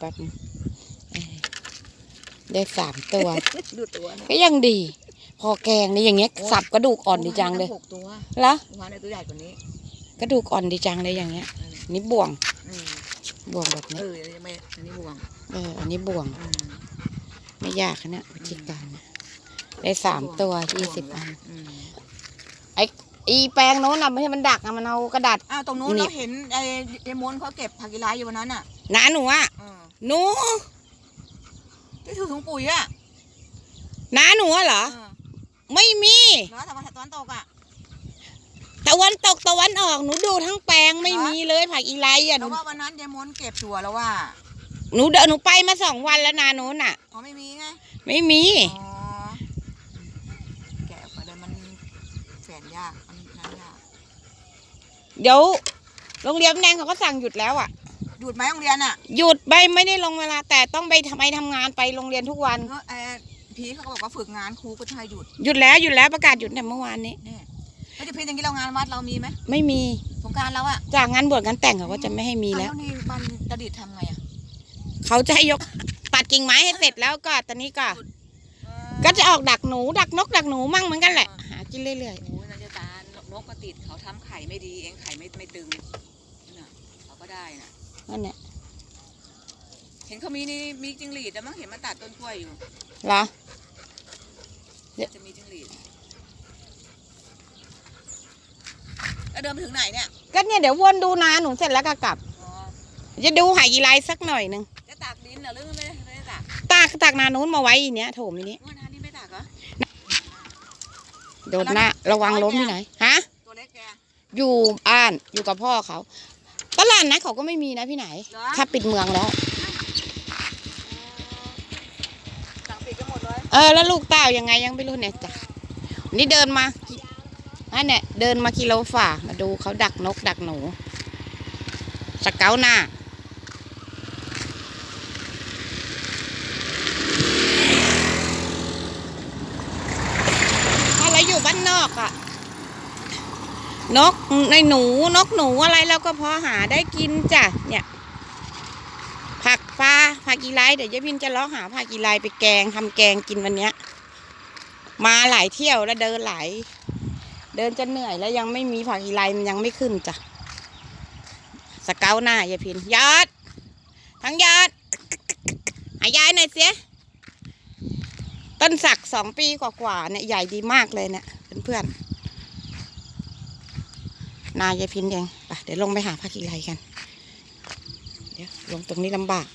แป๊บนึงเออได้สามตัว ดูตัวนะก็ยังดี พอแกงนี่อย่างเงี้ยสับกระดูกอ่อนดีจังเลยหกตัวละวานในตัวใหญ่กว่านี้กระดูกอ่อนดีจังเลยอย่างเงี้ย นี่บ่วงอืมบ่วงแบบเอนี้อยังไม่อันนี้บวงเอออันนี้บ่วงอืมไม่ยากนะเนี่ยวิธีการเนี่ยได้สามตัวยี่สิบอัน อืมอีแปลงโน้นอะไม่ให้มันดักอะมันเอากระดาษ อ้าวตรงนู้นนี่ เราเห็นไอ้ไอ้มนต์เขาเก็บผักกีฬาอยู่วันนั้นอะหนาหนูอะเออหนูที่ถือถุงปุ๋ยอะหนาหนูอะเหรอ เออไม่มีเนาะแต่วันตะวันตกอะ ตะวันตกตะวันออกหนูดูทั้งแปลงไม่มีเลยผักอีไลอะหแต่นูว่าวันนั้นยายมนต์เก็บชัวร์แล้วว่าหนูเดินหนูไปมาสองวันแล้วนาโน้นอะ อ๋อไม่มีไงไม่มี อ๋อแกะออกมาเลยมันแฝ นยากมันนั้นยากเดี๋ยว โรงเรียนแนงเขาก็สั่งหยุดแล้วอะ หยุดไหมโรงเรียนอะหยุดไม่ไม่ได้ลงเวลา แต่ต้องไปทำไมทำงานไปโรงเรียนทุกวันเออไอ้พีเขาก็บอกว่าฝึกงานครูก็จะให้หยุดหยุดแล้วหยุดแล้วประกาศหยุดแต่เมื่อวานนี้ เนี่ยแล้วจะพีอย่างนี้เรางานวัดเรามีไหมไม่มี สงกรารเราอะจากงานบวชงานแต่งเขาก็จะไม่ให้มีแล้วอ้านี่มันจะดิดทำไงอะเขาจะให้ยกตัดกิ่งไม้ให้เสร็จแล้วก็ตอนนี้ก็เออก็จะออกดักหนูดักนกดักหนูมั่งเหมือนกันแหละ หากินเรื่อยโอ้ยนันจะตาลนกก็ติดเขาทำไข่ไม่ดีเองไข่ไม่ไม่ตึงน่ะเขาก็ได้น่ะๆนั่นแหละเห็นเขามีนี่มีจิงหรีดแต่มั้งเห็นมันตัดต้นกล้วยอยู่เหรอจะมีจิงหรีดแล้วเดินไปถึงไหนเนี่ยก็เนี่ยเดี๋ยววนดูนาหนูเสร็จแล้วก็กลับอ๋อจะดูหายีไรสักหน่อยหนึ่งจะตากดินเหรอหรือไม่ได้ไม่ได้ตากตากตากนานู้นมาไว้อีเนี้ยโถมอีนี้เมื่อวานนี้ไม่ตากเหรอโดนหน้าระวังล้มที่ไหนฮะตัวเล็กแก อยู่บ้านอยู่กับพ่อเขาตลาดนะเขาก็ไม่มีนะพี่ไหน เหรอ ถ้าปิดเมืองแล้ว สั่งปิดกันหมดเลยเออแล้วลูกเต้ายังไงยังไม่รู้เนี่ยจ้ะนี่เดินมาอันเนี่ยเดินมากิโลฝ่ามาดูเขาดักนกดักหนู สเกาหน้า ถ้าเราอยู่บ้านนอกอะ นกในหนูนกหนูอะไรเราก็พอหาได้กินจ้ะเนี่ย ผักปลาผักอีไลเดี๋ยวยายพินจะล้อหาผักอีไลไปแกงทำแกงกินวันเนี้ย มาหลายเที่ยวแล้วเดินหลายเดินจะเหนื่อยแล้วยังไม่มีผักอีไลมันยังไม่ขึ้นจ้ะสเกาหน้ายายพินยอด ทั้งยอดหายายหน่อยเสียต้นสักสองปีกว่าๆเนี่ยใหญ่ดีมากเลยเนี่ยเพื่อนๆ นายายพินเองไปเดี๋ยวลงไปหาผักอีไลกัน เดี๋ยวลงตรงนี้ลำบาก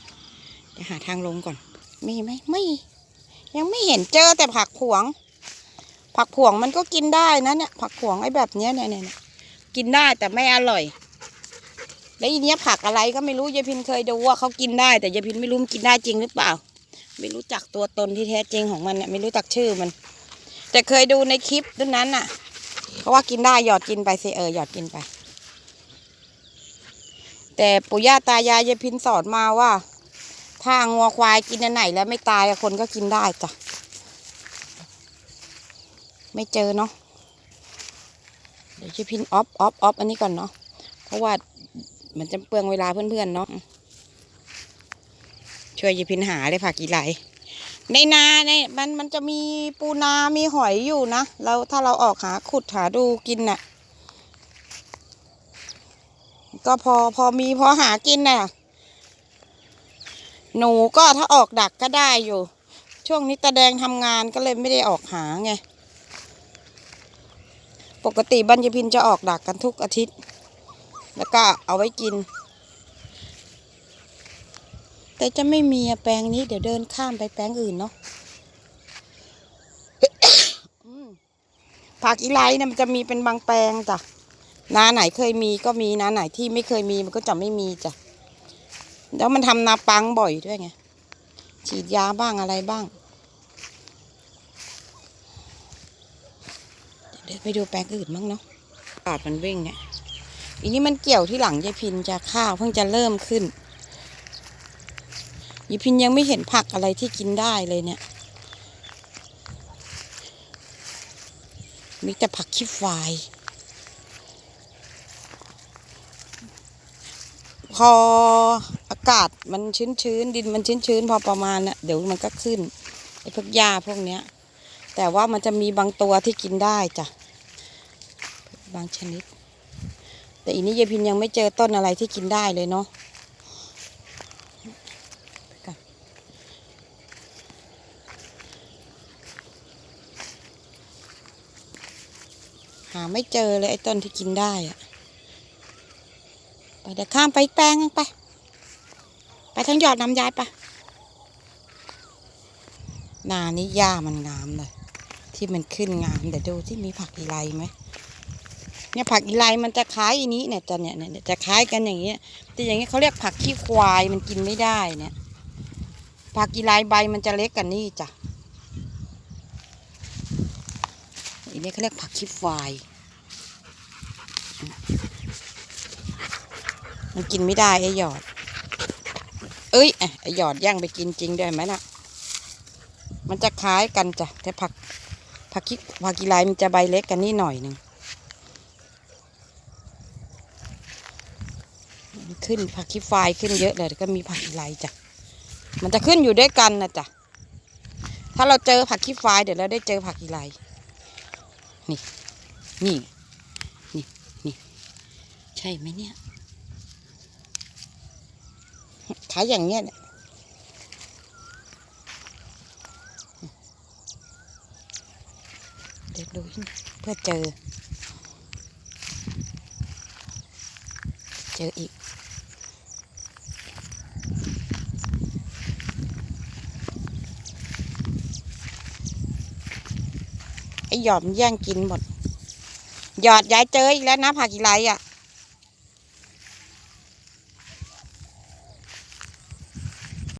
เดี๋ยวหาทางลงก่อน มีไหมไม่ ยังไม่เห็นเจอแต่ผักผวง ผักผวงมันก็กินได้นะเนี่ย ผักผวงไอ้แบบเนี้ยเนี่ยเนี่ยกินได้แต่ไม่อร่อย แล้วอีเนี้ยผักอะไรก็ไม่รู้ยายพินเคยดูว่าเขากินได้แต่ยายพินไม่รู้มันกินได้จริงหรือเปล่า ไม่รู้จักตัวตนที่แท้จริงของมันเนี่ยไม่รู้จักชื่อมัน แต่เคยดูในคลิปด้วยนั้นน่ะ เขาะว่ากินได้หยอดกินไปสิเออหยอดกินไป แต่ปู่ย่าตายายยายพินสอนมาว่า ถ้างัวควายกินอันไหนแล้วไม่ตายคนก็กินได้จ้ะไม่เจอเนาะเดี๋ยวยายพินออฟออฟออฟอันนี้ก่อนเนาะเพราะว่ามันจะเปลืองเวลาเพื่อนๆเนาะช่วยยายพินหาเลยผักกีไร ในนาเนี่ยมันมันจะมีปูนา มีหอยอยู่นะแล้วถ้าเราออกหาขุดหาดูกินน่ะ ก็พอพอมีพอหากินน่ะ หนูก็ถ้าออกดักก็ได้อยู่ ช่วงนี้ตาแดงทำงานก็เลยไม่ได้ออกหาไง ปกติบรรยพินจะออกดักกันทุกอาทิตย์ แล้วก็เอาไว้กิน แต่จะไม่มีแปลงนี้เดี๋ยวเดินข้ามไปแปลงอื่นเนาะผักอีไลเนี่ยมันจะมีเป็นบางแปลงจ้ะนาไหนเคยมีก็มีนาไหนที่ไม่เคยมีมันก็จะไม่มีจ้ะแล้วมันทำนาปังบ่อยด้วยไงฉีดยาบ้างอะไรบ้าง เดี๋ยวไปดูแปลงอื่นบ้างเนาะปาดมันวิ่งเนี่ยอันนี้มันเกี่ยวที่หลังยายพินจะข้าวเพิ่งจะเริ่มขึ้น ยายพินยังไม่เห็นผักอะไรที่กินได้เลยเนี่ย มีแต่ผักขี้ควาย พออากาศมันชื้นๆ ดินมันชื้นชื้นๆ พอประมาณน่ะเดี๋ยวมันก็ขึ้นไอ้พวกหญ้าพวกเนี้ย แต่ว่ามันจะมีบางตัวที่กินได้จ้ะ บางชนิด แต่อีนี้ยายพินยังไม่เจอต้นอะไรที่กินได้เลยเนาะาไม่เจอเลยไอ้ต้นที่กินได้อะไปเดี๋ยวข้ามไปอีกแปลงนึงไป ไปทั้งยอดน้ำยายไปนานี้หญ้ามันงามเลยที่มันขึ้นงามเดี๋ยวดูที่มีผักอีไลไหมเนี่ยผักอีไลมันจะคล้ายอันนี้เนี่ยจะเนี่ยเนี่ยจะคล้ายกันอย่างเงี้ยแต่อย่างเงี้ยเขาเรียกผักขี้ควายมันกินไม่ได้เนี่ยผักอีไลใบมันจะเล็กกันนี่จ้ะ อันนี้เขาเรียกผักขี้ควายมันกินไม่ได้ไอ้หยอด เอ้ยไอ้หยอดย่างไปกินจริงด้วยไหมน่ะ มันจะคล้ายกันจ้ะแต่ผักผักกิผักกีไลมันจะใบเล็กกันนี่หน่อยหนึ่งขึ้นผักขี้ไฟขึ้นเยอะเลยก็มีผักกีไลจ้ะ มันจะขึ้นอยู่ด้วยกันนะจ้ะ ถ้าเราเจอผักขี้ไฟเดี๋ยวเราได้เจอผักกีไล นี่ นี่ นี่ นี่ ใช่ไหมเนี่ยขายอย่างเงี้ยเนี่ยเดี๋ยวดูเพื่อเจอ เจออีก ไอหยอมแย่งกินหมด หยอดยายเจออีกแล้วนะผักอีไรอะ